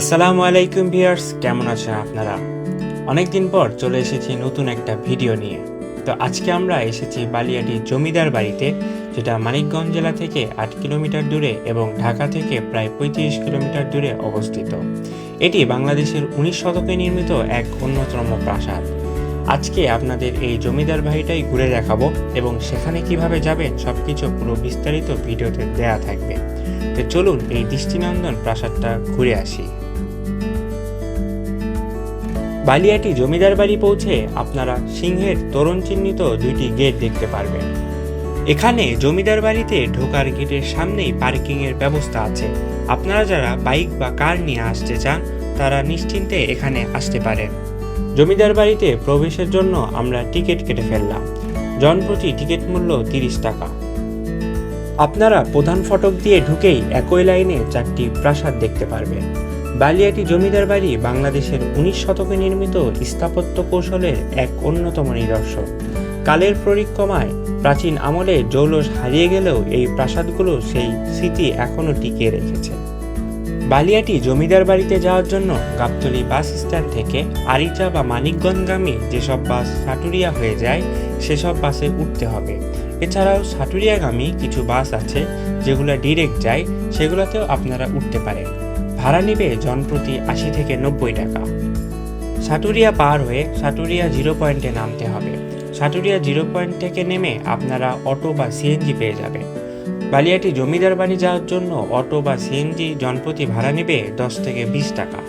আসসালামু আলাইকুম ভিউয়ার্স, কেমন আছেন আপনারা? অনেক দিন পর চলে এসেছি নতুন একটা ভিডিও নিয়ে। তো আজকে আমরা এসেছি বালিয়াটি জমিদার বাড়িতে, যেটা মানিকগঞ্জ জেলা থেকে আট কিলোমিটার দূরে এবং ঢাকা থেকে প্রায় পঁয়ত্রিশ কিলোমিটার দূরে অবস্থিত। এটি বাংলাদেশের উনিশ শতকে নির্মিত এক অন্যতম প্রাসাদ। আজকে আপনাদের এই জমিদার বাড়িটাই ঘুরে দেখাবো এবং সেখানে কীভাবে যাবেন সবকিছু পুরো বিস্তারিত ভিডিওতে দেয়া থাকবে। তো চলুন এই দৃষ্টিনন্দন প্রাসাদটা ঘুরে আসি। বালিয়াটি জমিদার বাড়ি পৌঁছে আপনারা সিংহের তরুণ চিহ্নিত দুইটি গেট দেখতে পারবেন। এখানে জমিদার বাড়িতে ঢোকার গেটের সামনেই পার্কিং এর ব্যবস্থা আছে। আপনারা যারা বাইক বা কার নিয়ে আসতে চান, তারা নিশ্চিন্তে এখানে আসতে পারেন। জমিদার বাড়িতে প্রবেশের জন্য আমরা টিকিট কেটে ফেললাম। জনপ্রতি টিকিট মূল্য তিরিশ টাকা। আপনারা প্রধান ফটক দিয়ে ঢুকেই একই লাইনে চারটি প্রাসাদ দেখতে পারবেন। বালিয়াটি জমিদার বাড়ি বাংলাদেশের উনিশ শতকে নির্মিত স্থাপত্য কৌশলের এক অন্যতম নিদর্শন। কালের পরিক্রমায় প্রাচীন আমলে জৌলস হারিয়ে গেলেও এই প্রাসাদগুলো সেই স্মৃতি এখনও টিকিয়ে রেখেছে। বালিয়াটি জমিদার বাড়িতে যাওয়ার জন্য গাবতলী বাস স্ট্যান্ড থেকে আরিচা বা মানিকগঞ্জগামী যেসব বাস সাটুরিয়া হয়ে যায়, সেসব বাসে উঠতে হবে। এছাড়াও সাটুরিয়াগামী কিছু বাস আছে, যেগুলো ডিরেক্ট যায়, সেগুলোতেও আপনারা উঠতে পারেন। ভাড়া নেবে জনপ্রতি আশি থেকে নব্বই টাকা। সাটুরিয়া পার হয়ে সাটুরিয়া জিরো পয়েন্টে নামতে হবে। সাটুরিয়া জিরো পয়েন্ট থেকে নেমে আপনারা অটো বা সিএনজি পেয়ে যাবেন। বালিয়াটি জমিদার বাড়ি যাওয়ার জন্য অটো বা সিএনজি জনপ্রতি ভাড়া নেবে দশ থেকে বিশ টাকা।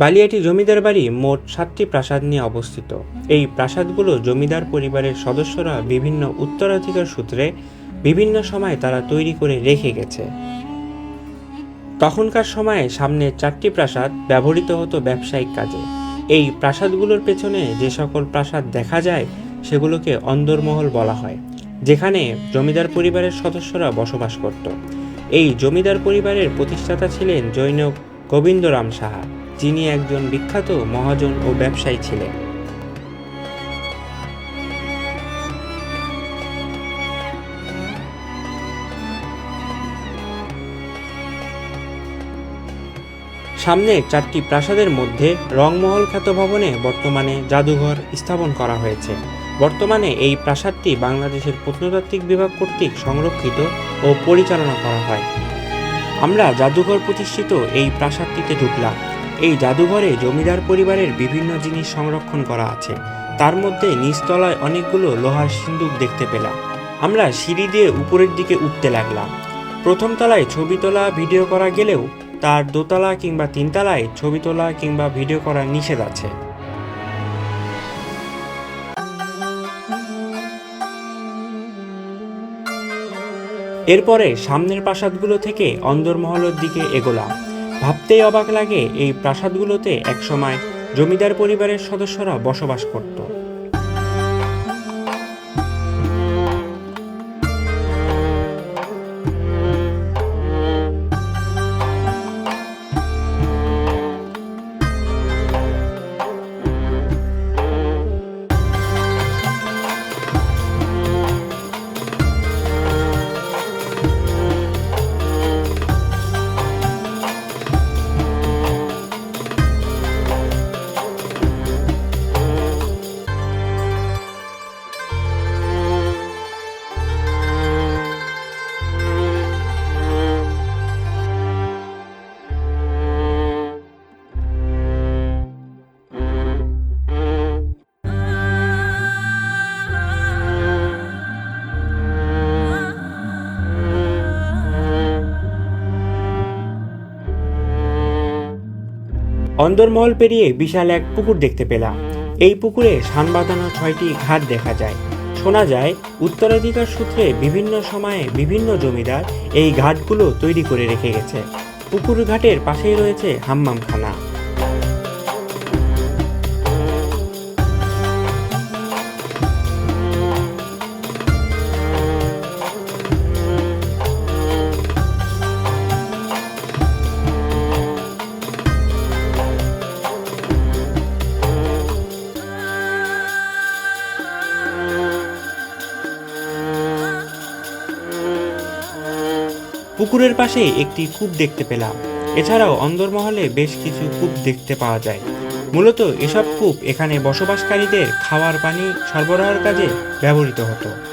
বালিয়াটি জমিদার বাড়ি মোট সাতটি প্রাসাদ নিয়ে অবস্থিত। এই প্রাসাদগুলো জমিদার পরিবারের সদস্যরা বিভিন্ন উত্তরাধিকার সূত্রে বিভিন্ন সময় তারা তৈরি করে রেখে গেছে। তখনকার সময়ে সামনে চারটি প্রাসাদ ব্যবহৃত হতো ব্যবসায়িক কাজে। এই প্রাসাদগুলোর পেছনে যে সকল প্রাসাদ দেখা যায়, সেগুলোকে অন্দরমহল বলা হয়, যেখানে জমিদার পরিবারের সদস্যরা বসবাস করত। এই জমিদার পরিবারের প্রতিষ্ঠাতা ছিলেন জৈন গোবিন্দরাম সাহা, যিনি একজন বিখ্যাত মহাজন ও ব্যবসায়ী ছিলেন। সামনে চারটি প্রাসাদের মধ্যে রংমহল খ্যাত ভবনে বর্তমানে জাদুঘর স্থাপন করা হয়েছে। বর্তমানে এই প্রাসাদটি বাংলাদেশের প্রত্নতাত্ত্বিক বিভাগ কর্তৃক সংরক্ষিত ও পরিচালনা করা হয়। আমরা জাদুঘর প্রতিষ্ঠিত এই প্রাসাদটিতে ঢুকলাম। এই জাদুঘরে জমিদার পরিবারের বিভিন্ন জিনিস সংরক্ষণ করা আছে। তার মধ্যে নিচতলায় অনেকগুলো লোহার সিন্দুক দেখতে পেলাম। আমরা সিঁড়ি দিয়ে উপরের দিকে উঠতে লাগলাম। প্রথম তলায় ছবি তোলা, ভিডিও করা গেলেও তার দোতলা কিংবা তিনতলায় ছবি তোলা কিংবা ভিডিও করা নিষেধ আছে। এরপরে সামনের প্রাসাদগুলো থেকে অন্দরমহলের দিকে এগোলাম। ভাবতেই অবাক লাগে এই প্রাসাদগুলোতে একসময় জমিদার পরিবারের সদস্যরা বসবাস করত। অন্দরমহল পেরিয়ে বিশাল এক পুকুর দেখতে পেলাম। এই পুকুরে সান বাঁধানো ছয়টি ঘাট দেখা যায়। শোনা যায়, উত্তরাধিকার সূত্রে বিভিন্ন সময়ে বিভিন্ন জমিদার এই ঘাটগুলো তৈরি করে রেখে গেছে। পুকুর ঘাটের পাশেই রয়েছে হাম্মামখানা। পুকুরের পাশে একটি কূপ দেখতে পেলাম। এছাড়াও অন্দরমহলে বেশ কিছু কূপ দেখতে পাওয়া যায়। মূলত এসব কূপ এখানে বসবাসকারীদের খাওয়ার পানি সরবরাহের কাজে ব্যবহৃত হতো।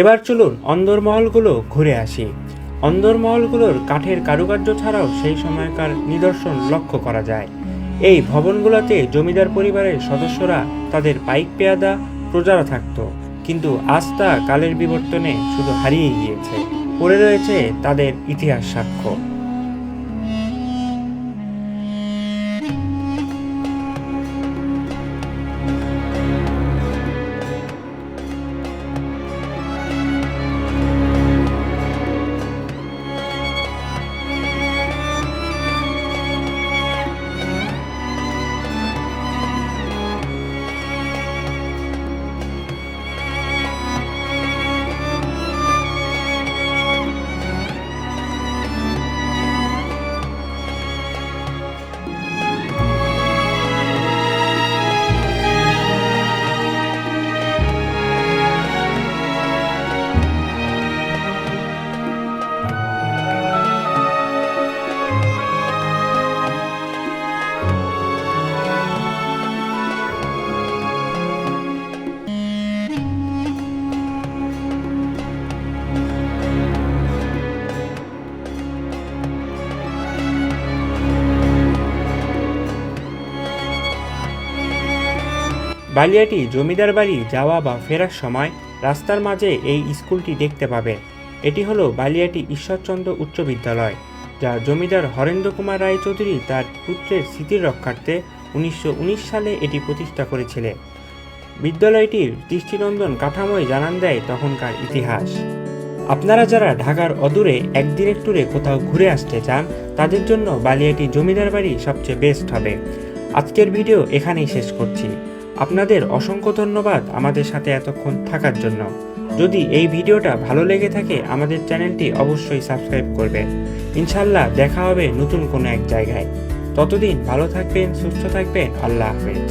এবার চলুন অন্দরমহলগুলো ঘুরে আসি। অন্দরমহলগুলোর কাঠের কারুকার্য ছাড়াও সেই সময়কার নিদর্শন লক্ষ্য করা যায়। এই ভবনগুলোতে জমিদার পরিবারের সদস্যরা তাদের পাইক পেয়াদা, প্রজারা থাকত। কিন্তু আজ তা কালের বিবর্তনে শুধু হারিয়ে গিয়েছে। পড়ে রয়েছে তাদের ইতিহাস সাক্ষ্য। বালিয়াটি জমিদার বাড়ি যাওয়া বা ফেরার সময় রাস্তার মাঝে এই স্কুলটি দেখতে পাবে। এটি হলো বালিয়াটি ঈশ্বরচন্দ্র উচ্চ বিদ্যালয়, যা জমিদার হরেন্দ্র কুমার রায়চৌধুরী তার পুত্রের স্মৃতির রক্ষার্থে উনিশশো উনিশ সালে এটি প্রতিষ্ঠা করেছিলেন। বিদ্যালয়টির দৃষ্টিনন্দন কাঠামোয় জানান দেয় তখনকার ইতিহাস। আপনারা যারা ঢাকার অদূরে একদিনের ট্যুরে কোথাও ঘুরে আসতে চান, তাদের জন্য বালিয়াটি জমিদার বাড়ি সবচেয়ে বেস্ট হবে। আজকের ভিডিও এখানেই শেষ করছি। আপনাদের অসংখ্য ধন্যবাদ আমাদের সাথে এতক্ষণ থাকার জন্য। যদি এই ভিডিওটা ভালো লেগে থাকে, আমাদের চ্যানেলটি অবশ্যই সাবস্ক্রাইব করবে ইনশাল্লাহ দেখা হবে নতুন কোনো এক জায়গায়। ততদিন ভালো থাকবেন, সুস্থ থাকবেন, আল্লাহ হাফেজ।